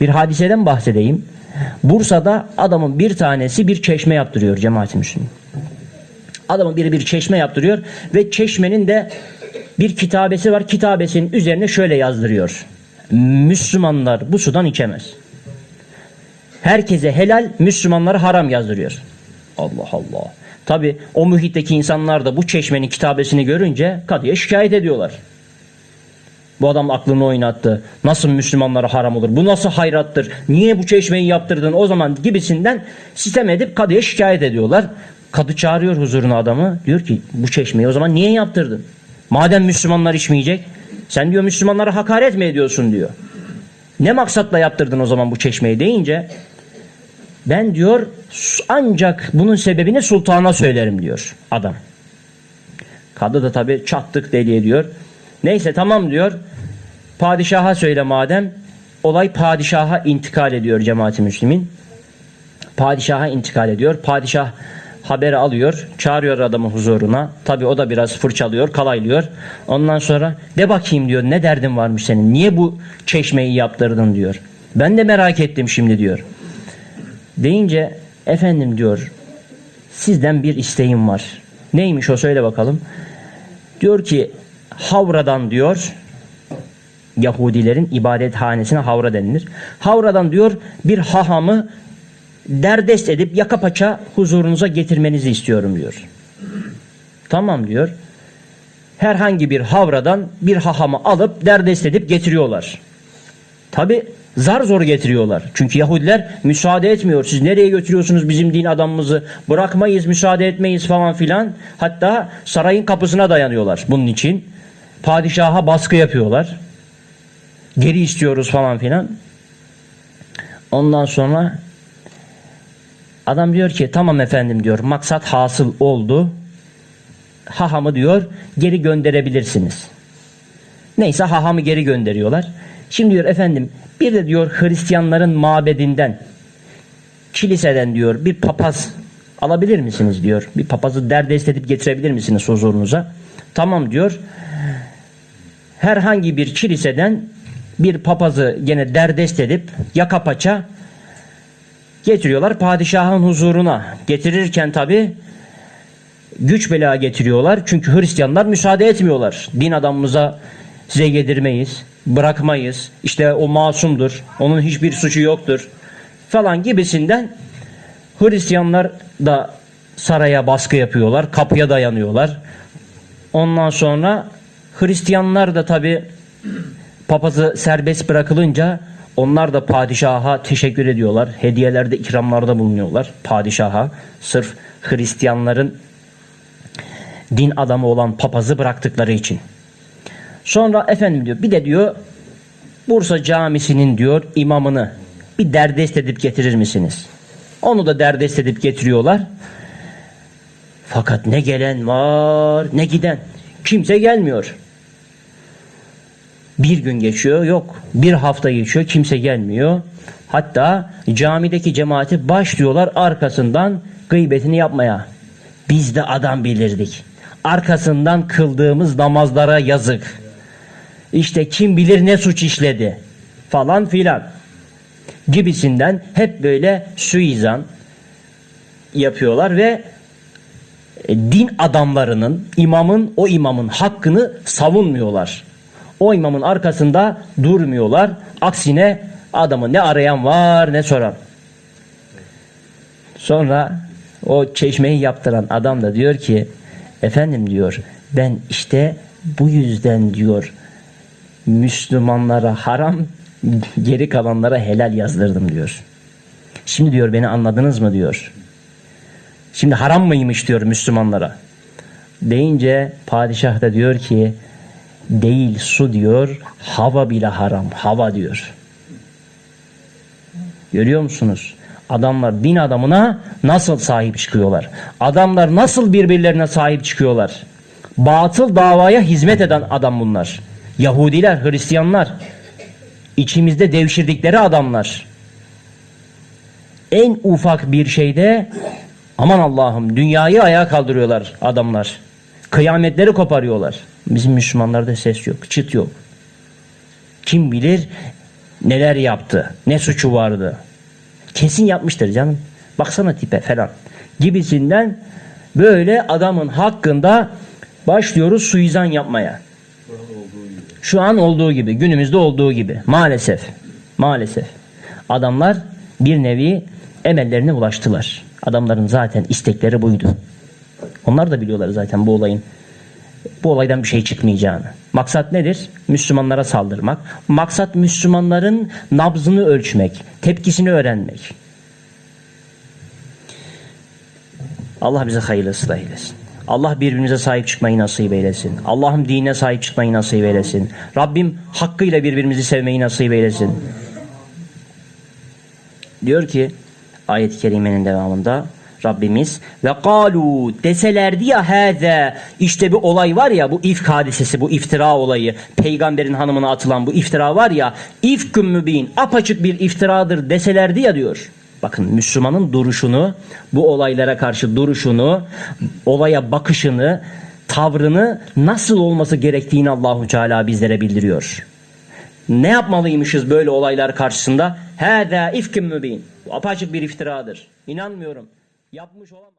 bir hadiseden bahsedeyim. Bursa'da adamın bir tanesi bir çeşme yaptırıyor cemaat-i Müslümin. Adamın biri bir çeşme yaptırıyor ve çeşmenin de bir kitabesi var. Kitabesinin üzerine şöyle yazdırıyor. Müslümanlar bu sudan içemez. Herkese helal, Müslümanlara haram yazdırıyor. Allah Allah. Tabi o muhitteki insanlar da bu çeşmenin kitabesini görünce kadıya şikayet ediyorlar. Bu adam aklını oynattı. Nasıl Müslümanlara haram olur? Bu nasıl hayrattır? Niye bu çeşmeyi yaptırdın o zaman gibisinden sitem edip kadıya şikayet ediyorlar. Kadı çağırıyor huzuruna adamı. Diyor ki bu çeşmeyi o zaman niye yaptırdın? Madem Müslümanlar içmeyecek. Sen diyor Müslümanlara hakaret mi ediyorsun diyor. Ne maksatla yaptırdın o zaman bu çeşmeyi deyince ben diyor ancak bunun sebebini sultana söylerim diyor adam. Kadı da tabi çattık deli ediyor. Neyse tamam diyor. Padişaha söyle madem. Olay padişaha intikal ediyor cemaati müslimin. Padişaha intikal ediyor. Padişah haberi alıyor. Çağırıyor adamı huzuruna. Tabi o da biraz fırçalıyor, kalaylıyor. Ondan sonra de bakayım diyor ne derdin varmış senin. Niye bu çeşmeyi yaptırdın diyor. Ben de merak ettim şimdi diyor. Deyince efendim diyor sizden bir isteğim var. Neymiş o söyle bakalım. Diyor ki Havra'dan diyor Yahudilerin ibadethanesine Havra denilir. Havradan diyor bir hahamı derdest edip yaka paça huzurunuza getirmenizi istiyorum diyor. Tamam diyor. Herhangi bir havradan bir hahamı alıp derdest edip getiriyorlar. Tabi zar zor getiriyorlar. Çünkü Yahudiler müsaade etmiyor. Siz nereye götürüyorsunuz bizim din adamımızı? Bırakmayız, müsaade etmeyiz falan filan. Hatta sarayın kapısına dayanıyorlar bunun için. Padişaha baskı yapıyorlar. Geri istiyoruz falan filan. Ondan sonra adam diyor ki tamam efendim diyor maksat hasıl oldu. Hahamı diyor geri gönderebilirsiniz. Neyse hahamı geri gönderiyorlar. Şimdi diyor efendim bir de diyor Hristiyanların mabedinden kiliseden diyor bir papaz alabilir misiniz diyor. Bir papazı derdest edip getirebilir misiniz huzurunuza? Tamam diyor. Herhangi bir kiliseden bir papazı gene derdest edip yaka paça getiriyorlar padişahın huzuruna. Getirirken tabi güç bela getiriyorlar. Çünkü Hristiyanlar müsaade etmiyorlar. Din adamımıza size yedirmeyiz, bırakmayız. İşte o masumdur, onun hiçbir suçu yoktur falan gibisinden Hristiyanlar da saraya baskı yapıyorlar, kapıya dayanıyorlar. Ondan sonra Hristiyanlar da tabi papazı serbest bırakılınca onlar da padişaha teşekkür ediyorlar. Hediyelerde, ikramlarda bulunuyorlar padişaha. Sırf Hristiyanların din adamı olan papazı bıraktıkları için. Sonra efendim diyor bir de diyor Bursa camisinin diyor imamını bir derdest edip getirir misiniz? Onu da derdest edip getiriyorlar. Fakat ne gelen var ne giden. Kimse gelmiyor. Bir gün geçiyor yok. Bir hafta geçiyor kimse gelmiyor. Hatta camideki cemaati başlıyorlar arkasından gıybetini yapmaya. Biz de adam bilirdik. Arkasından kıldığımız namazlara yazık. İşte kim bilir ne suç işledi falan filan gibisinden hep böyle suizan yapıyorlar ve e, din adamlarının, imamın, o imamın hakkını savunmuyorlar. O imamın arkasında durmuyorlar. Aksine adamı ne arayan var ne soran. Sonra o çeşmeyi yaptıran adam da diyor ki efendim diyor ben işte bu yüzden diyor Müslümanlara haram geri kalanlara helal yazdırdım diyor. Şimdi diyor beni anladınız mı diyor. Şimdi haram mıymış diyor Müslümanlara. Deyince padişah da diyor ki değil su diyor hava bile haram hava diyor. Görüyor musunuz? Adamlar din adamına nasıl sahip çıkıyorlar? Adamlar nasıl birbirlerine sahip çıkıyorlar? Batıl davaya hizmet eden adam bunlar. Yahudiler, Hristiyanlar. içimizde devşirdikleri adamlar. En ufak bir şeyde aman Allah'ım dünyayı ayağa kaldırıyorlar adamlar. Kıyametleri koparıyorlar. Bizim Müslümanlarda ses yok, çıt yok. Kim bilir neler yaptı, ne suçu vardı. Kesin yapmıştır canım. Baksana tipe falan. Gibisinden böyle adamın hakkında başlıyoruz suizan yapmaya. Şu an olduğu gibi, günümüzde olduğu gibi. Maalesef. Maalesef. Adamlar bir nevi emellerine ulaştılar. Adamların zaten istekleri buydu. Onlar da biliyorlar zaten bu olayın bu olaydan bir şey çıkmayacağını. Maksat nedir? Müslümanlara saldırmak. Maksat Müslümanların nabzını ölçmek, tepkisini öğrenmek. Allah bize hayırlı ıslah eylesin. Allah birbirimize sahip çıkmayı nasip eylesin. Allah'ım dinine sahip çıkmayı nasip eylesin. Rabbim hakkıyla birbirimizi sevmeyi nasip eylesin. Diyor ki ayet-i kerimenin devamında Rabbimiz ve kalu deselerdi ya hâze işte bir olay var ya bu ifk hadisesi bu iftira olayı peygamberin hanımına atılan bu iftira var ya ifkün mübin apaçık bir iftiradır deselerdi ya diyor. Bakın Müslümanın duruşunu bu olaylara karşı duruşunu olaya bakışını tavrını nasıl olması gerektiğini Allahu Teala bizlere bildiriyor. Ne yapmalıymışız böyle olaylar karşısında? Hâzâ ifkün mübin. Bu apaçık bir iftiradır. İnanmıyorum. Yapmış olamaz.